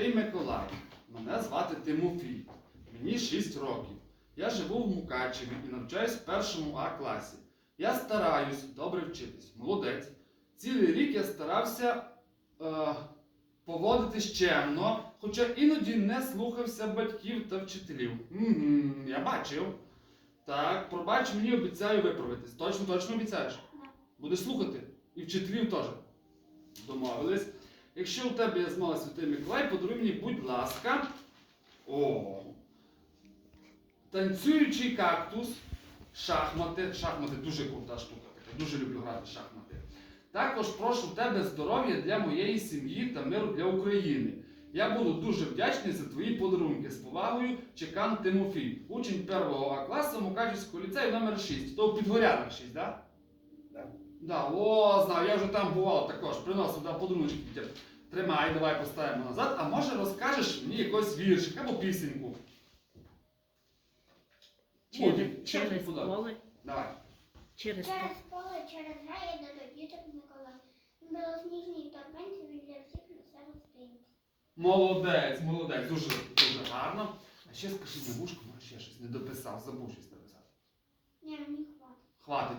Святий Миколай. Мене звати Тимофій. Мені 6 років. Я живу в Мукачеві і навчаюсь в першому А класі. Я стараюсь добре вчитись. Молодець. Цілий рік я старався е, поводитись чемно, хоча іноді не слухався батьків та вчителів. Угу, я бачив. Так, пробач, мені обіцяю виправитись. Точно, точно обіцяєш? Будеш слухати? І вчителів теж. Домовились. Якщо у тебе є змога Святий Миколай, подаруй мені, будь ласка. О. Танцюючий кактус, шахмати. Шахмати дуже крута штука. така. Дуже люблю грати шахмати. Також прошу тебе здоров'я для моєї сім'ї та миру для України. Я буду дуже вдячний за твої подарунки. З повагою, Чекан Тимофій, учень 1 А класу Мукачівського ліцею номер 6. То в Підгорянах 6, так? Так. Да, о, знаю, я вже там бував також, приносив да, подарунки дітям. Тримай, давай поставимо назад. А може розкажеш мені якийсь віршик або пісеньку? Через, через поле, Давай. через поле. Через поле, через гає до діток Миколай. Білосніжній торбинці він для всіх несе гостинці. Молодець, молодець, дуже, дуже гарно. А ще скажи на вушку, може ще щось не дописав, забув щось написати. Ні, мені хватить. Хватить.